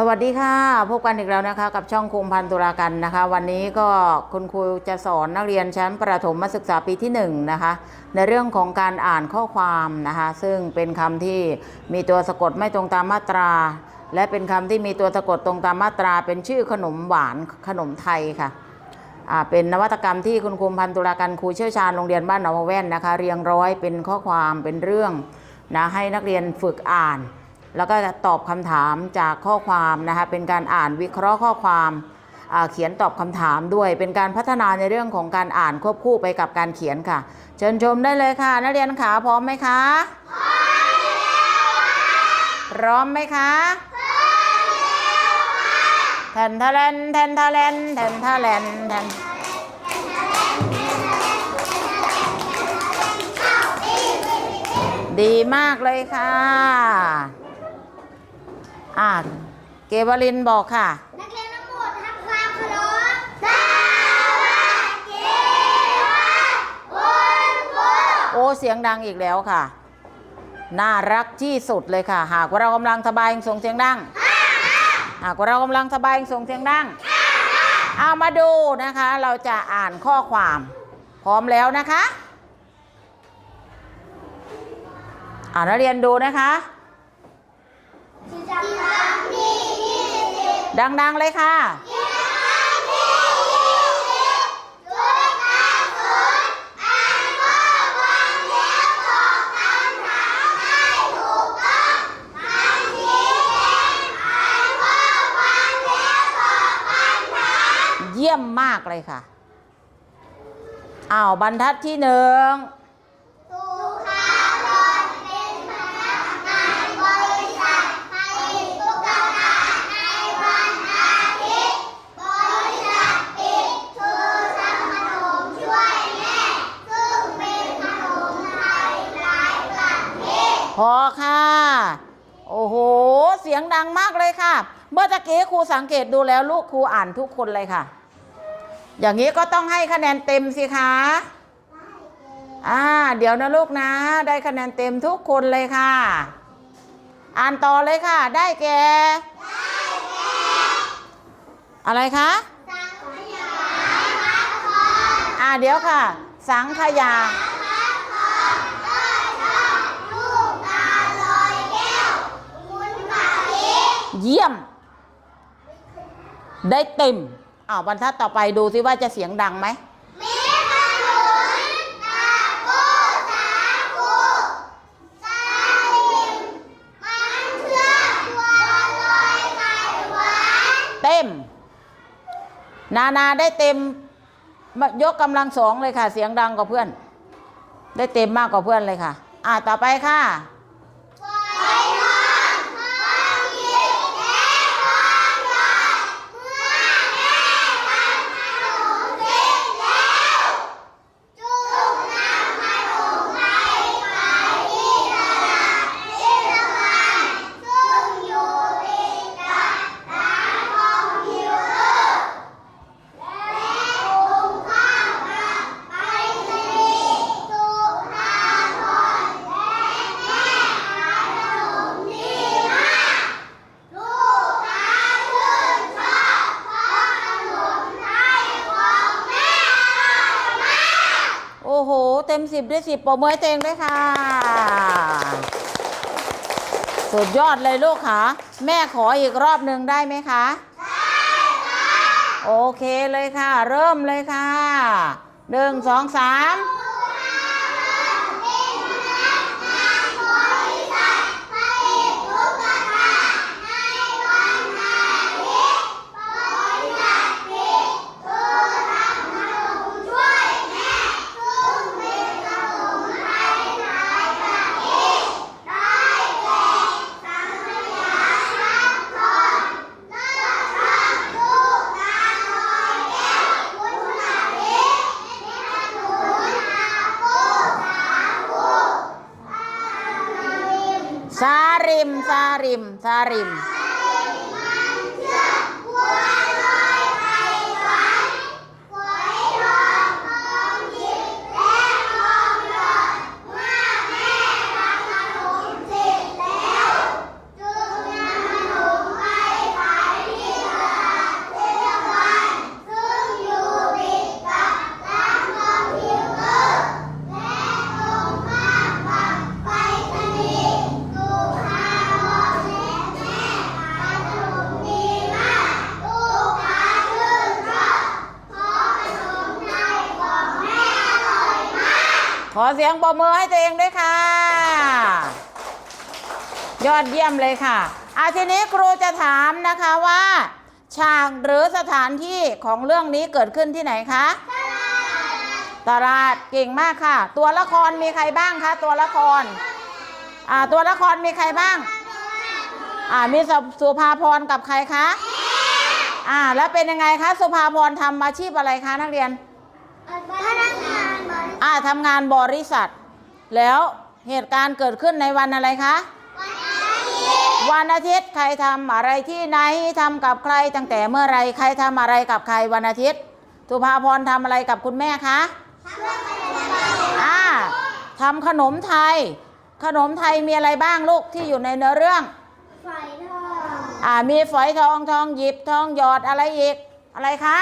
สวัสดีค่ะ พบกันอีกแล้วนะคะ กับช่องคุมพันตุลากันนะคะ วันนี้ก็คุณครูจะสอนนักเรียนชั้นประถมศึกษาปีที่1นะคะ ในเรื่องของการอ่านข้อความนะคะ ซึ่งเป็นคำที่มีตัวสะกดไม่ตรงตามมาตรา และเป็นคำที่มีตัวสะกดตรงตามมาตรา เป็นชื่อขนมหวานขนมไทยค่ะเป็นนวัตกรรมที่คุณครูพันตุลาการครูเชี่ยวชาญโรงเรียนบ้านหนองแว่นนะคะ เรียงร้อยเป็นข้อความเป็นเรื่องนะให้นักเรียนฝึกอ่าน แล้วก็ตอบคำถามจากข้อความนะคะเป็นการอ่านวิเคราะห์ข้อความเขียนตอบคำถามด้วย เป็นการพัฒนาในเรื่องของการอ่านควบคู่ไปกับการเขียนค่ะ เชิญชมได้เลยค่ะ นักเรียนขาพร้อมไหมคะ พร้อมไหมคะแทนทะเลนแทนทะเลนแทนทะเลนแทนดีมากเลยค่ะ อ่าเกวลินบอกค่ะ นักเรียนทั้งหมดทำความเคารพสวัสดีค่ะคุณครูโอ้เสียงดังอีกแล้วค่ะ น่ารักที่สุดเลยค่ะ หากว่าเรากำลังสบายส่งเสียงดัง หากว่าเรากำลังสบายส่งเสียงดัง เอามาดูนะคะ เราจะอ่านข้อความ พร้อมแล้วนะคะ อ่านนักเรียนดูนะคะ กิจกรรมที่ยี่สิบ ดัง ๆ เลยค่ะเยี่ยมมากเลยค่ะอ้าวบรรทัดที่หนึ่ง ทพอค่ะ โอ้โห เสียงดังมากเลยค่ะ เมื่อตะกี้ครูสังเกตดูแล้วลูกครูอ่านทุกคนเลยค่ะ อย่างนี้ก็ต้องให้คะแนนเต็มสิคะอ่า เดี๋ยวนะลูกนะ ได้คะแนนเต็มทุกคนเลยค่ะ อ่านต่อเลยค่ะ ได้แก่อะไรคะสังขยาพัดคอนอ่าเดี๋ยวค่ะ สังขยา เยี่ยม ได้เต็มอ้าวบรรทัดต่อไปดูซิว่าจะเสียงดังไหมมีขนุนตาโกสาคูสาลิมมันเชื่อมบัวลอยไข่หวานเต็ม นานาได้เต็ม ยกกำลังสองเลยค่ะ เสียงดังกว่าเพื่อน ได้เต็มมากกว่าเพื่อนเลยค่ะ อ่าต่อไปค่ะ ฝอยทองความคิดและความหยอดเมื่อแม่ทำขนมเสร็จแล้วจุ่มน้ำขนมไปขายที่ตลาดเทศบาลซึ่งอยู่ติดกับร้านคอมพิวเตอร์ และตรงข้ามกับไปรษณีย์สุภาพรและแม่ขายขนมดีมาก ลูกค้าชื่นชอบเพราะขนมไทยของแม่อร่อยมาก โอ้โห เต็ม สิบได้สิบปรบมือให้เตวเองด้วยค่ะ สุดยอดเลยลูกค่ะ แม่ขออีกรอบหนึ่งได้ไหมคะโอเคเลยค่ะ เริ่มเลยค่ะหนึ่งสองสาม ริมซาริม เสียงปรบมือให้ตัวเองด้วยค่ะ ยอดเยี่ยมเลยค่ะอาทีนี้ครูจะถามนะคะว่า ฉากหรือสถานที่ของเรื่องนี้เกิดขึ้นที่ไหนคะตลาดเก่งมากค่ะ ตัวละครมีใครบ้างคะตัวละครอ่าตัวละครมีใครบ้างอ่ามีสุสุภาพรกับใครคะอ่าแล้วเป็นยังไงคะสุภาพรทำอาชีพอะไรคะนักเรียน พนักงานบริษัท อ่าทำงานบริษัท แล้วเหตุการณ์เกิดขึ้นในวันอะไรคะ วันอาทิตย์ใครทำอะไรที่ไหนทำกับใครตั้งแต่เมื่อไรใครทำอะไรกับใครวันอาทิตย์สุภาพรทำอะไรกับคุณแม่คะอ่าทำขนมไทย ขนมไทยมีอะไรบ้างลูกที่อยู่ในเนื้อเรื่องไฟทองอ่ามีฝอยทองทองหยิบทองหยอดอะไรอีกอะไรคะ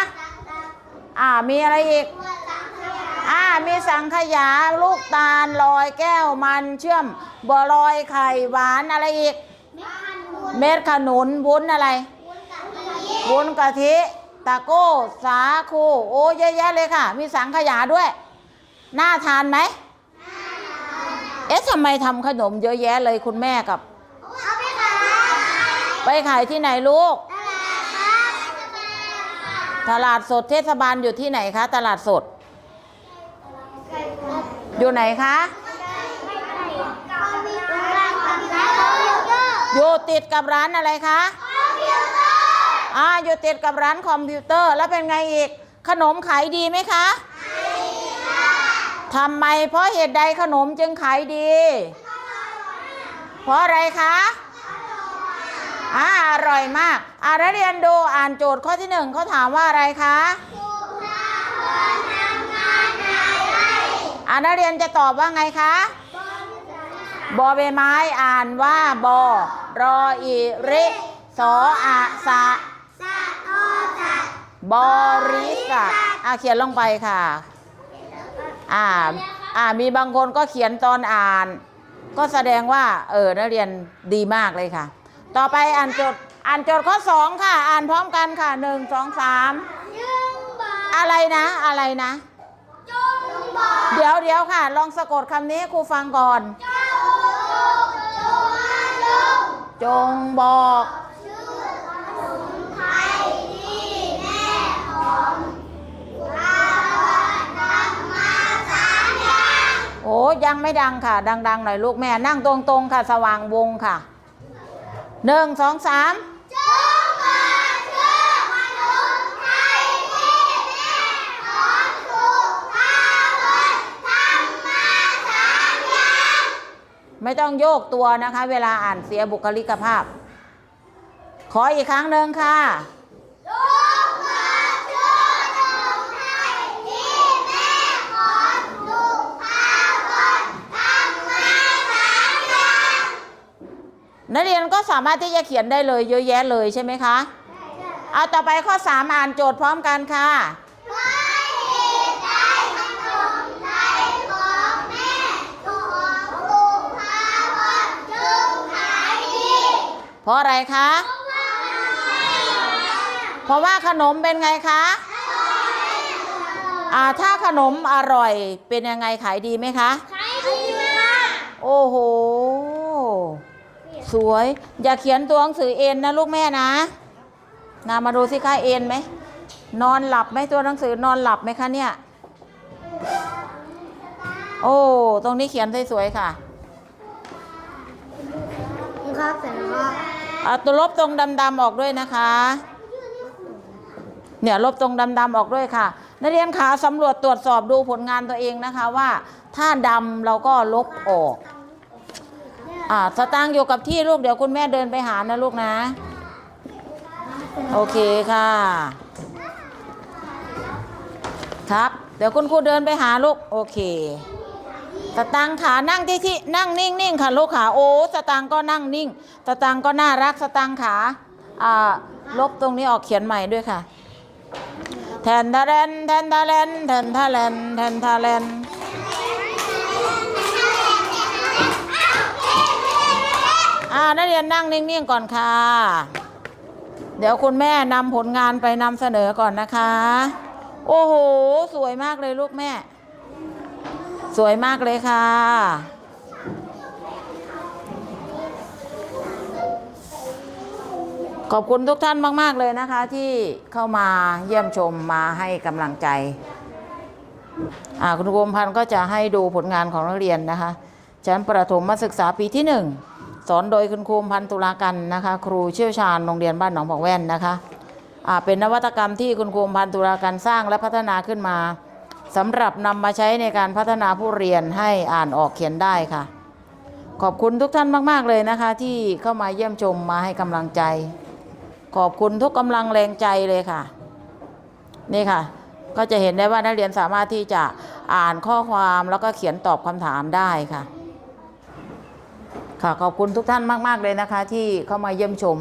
อ่ามีอะไรอีกอ่ามี สังขยาลูกตาลลอยแก้วมันเชื่อมบัวลอยไข่หวานอะไรอีก เม็ดขนุนวุ้นอะไรวุ้นกะทิตะโก้สาคูโอ้เยอะแยะเลยค่ะ มีสังขยาด้วย น่าทานไหมเอ๊ะทำไมทำขนมเยอะแยะเลยคุณแม่กับเอาไปขายไปขายที่ไหนลูกตลาดครับตลาดสดเทศบาลอยู่ที่ไหนคะ ตลาดสด อยู่ไหนคะอยู่ติดกับร้านอะไรคะอ่าอยู่ติดกับร้านคอมพิวเตอร์แล้วเป็นไงอีก ขนมขายดีไหมคะทำไมเพราะเหตุใดขนมจึงขายดี เพราะอะไรคะอ่าอร่อยมากอ่านักเรียนดูอ่านโจทย์ข้อที่หนึ่งเขาถามว่าอะไรคะ อ่านักเรียนจะตอบว่าไงคะบอใบไม้อ่านว่าบอรออีริสออะสะบริษัทอ่าเขียนลงไปค่ะ อ่าอ่ามีบางคนก็เขียนตอนอ่าน ก็แสดงว่า เออนักเรียนดีมากเลยค่ะ ต่อไปอ่านโจทย์อ่านโจทย์ข้อสองค่ะ อ่านพร้อมกันค่ะหนึ่งสองสามอะไรนะ อะไรนะ ดี๋ยวเดี๋ยวค่ะ ลองสะกดคำนี้ครูฟังก่อน จงบอก โอ้ยังไม่ดังค่ะ ดังๆหน่อยลูกแม่นั่งตรงๆค่ะ สว่างวงค่ะหนึ่งสองสาม ไม่ต้องโยกตัวนะคะ เวลาอ่านเสียบุคลิกภาพ ขออีกครั้งหนึ่งค่ะนักเรียนก็สามารถที่จะเขียนได้เลยเยอะแยะเลยใช่ไหมคะ เอาต่อไปข้อ 3 อ่านโจทย์พร้อมกันค่ะ เพราะอะไรคะ เพราะว่าขนมเป็นไงคะอ่าถ้าขนมอร่อยเป็นยังไงขายดีไหมคะโอ้โห สวย อย่าเขียนตัวหนังสือเอ็นนะลูกแม่นะนามาดูสิคะเอ็นไหมนอนหลับไหมตัวหนังสือนอนหลับไหมคะเนี่ย โอ้ ตรงนี้เขียนสวยๆค่ะครับเสร็จแล้วครับ เอาตัวลบตรงดำๆออกด้วยนะคะ เนี่ยลบตรงดำๆออกด้วยค่ะ นักเรียนขาสำรวจตรวจสอบดูผลงานตัวเองนะคะว่า ถ้าดำเราก็ลบออกอ่าสตางค์อยู่กับที่ลูกเดี๋ยวคุณแม่เดินไปหานะลูกนะ โอเคค่ะ ครับ เดี๋ยวคุณครูเดินไปหาลูก โอเค สตางค์ขานั่งที่ที่นั่งนิ่งๆค่ะลูกขาโอ้สตางก็นั่งนิ่งสตางก็น่ารักสตางค์ขาอ่าลบตรงนี้ออกเขียนใหม่ด้วยค่ะแทนทาเลนแทนทาเลนแทนทาเลนแทนทาเลนอ่านักเรียนนั่งนิ่งๆก่อนค่ะ เดี๋ยวคุณแม่นำผลงานไปนำเสนอก่อนนะคะ โอ้โห สวยมากเลยลูกแม่ สวยมากเลยค่ะ ขอบคุณทุกท่านมาก ๆ เลยนะคะ ที่เข้ามาเยี่ยมชมมาให้กำลังใจอ่าคุณครูอมพันธ์ก็จะให้ดูผลงานของนักเรียนนะคะ ชั้นประถมศึกษาปีที่1สอนโดยคุณครูพันธ์ตุลากันนะคะ ครูเชี่ยวชาญโรงเรียนบ้านหนองบอกแว่นนะคะเป็นนวัตกรรมที่คุณครูพันธ์ตุลากันสร้างและพัฒนาขึ้นมา สำหรับนำมาใช้ในการพัฒนาผู้เรียนให้อ่านออกเขียนได้ค่ะ ขอบคุณทุกท่านมาก ๆ เลยนะคะ ที่เข้ามาเยี่ยมชมมาให้กำลังใจ ขอบคุณทุกกำลังแรงใจเลยค่ะ นี่ค่ะ ก็จะเห็นได้ว่านักเรียนสามารถที่จะอ่านข้อความแล้วก็เขียนตอบคำถามได้ค่ะ ค่ะขอบคุณทุกท่านมาก ๆ เลยนะคะ ที่เข้ามาเยี่ยมชม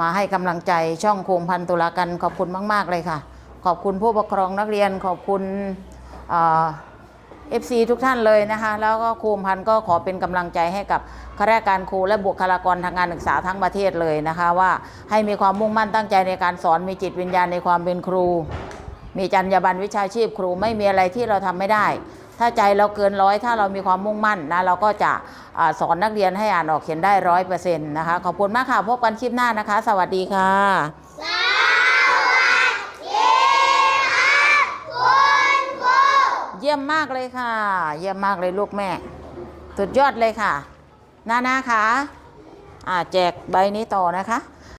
มาให้กำลังใจช่องโคมพันตุลากันขอบคุณมาก ๆ เลยค่ะ ขอบคุณผู้ปกครองนักเรียนขอบคุณเอฟซีทุกท่านเลยนะคะ แล้วก็ครูพันก็ขอเป็นกำลังใจให้กับข้าราชการครูและบุคลากรทางการศึกษาทั้งประเทศเลยนะคะ ว่าให้มีความมุ่งมั่นตั้งใจในการสอนมีจิตวิญญาณในความเป็นครู มีจรรยาบรรณวิชาชีพครูไม่มีอะไรที่เราทำไม่ได้ ถ้าใจเราเกินร้อยถ้าเรามีความมุ่งมั่นนะเราก็จะอสอนนักเรียนให้อ่านออกเขียนได้ร้อยเปอร์เซ็นต์นะคะขอบคุณมากค่ะพบกันคลิปหน้านะคะ สวัสดีค่ะ สวัสดีค่ะคุณครู เยี่ยมมากเลยค่ะ เยี่ยมมากเลยลูกแม่ สุดยอดเลยค่ะ นานาค่ะอ่าแจกใบนี้ต่อนะคะ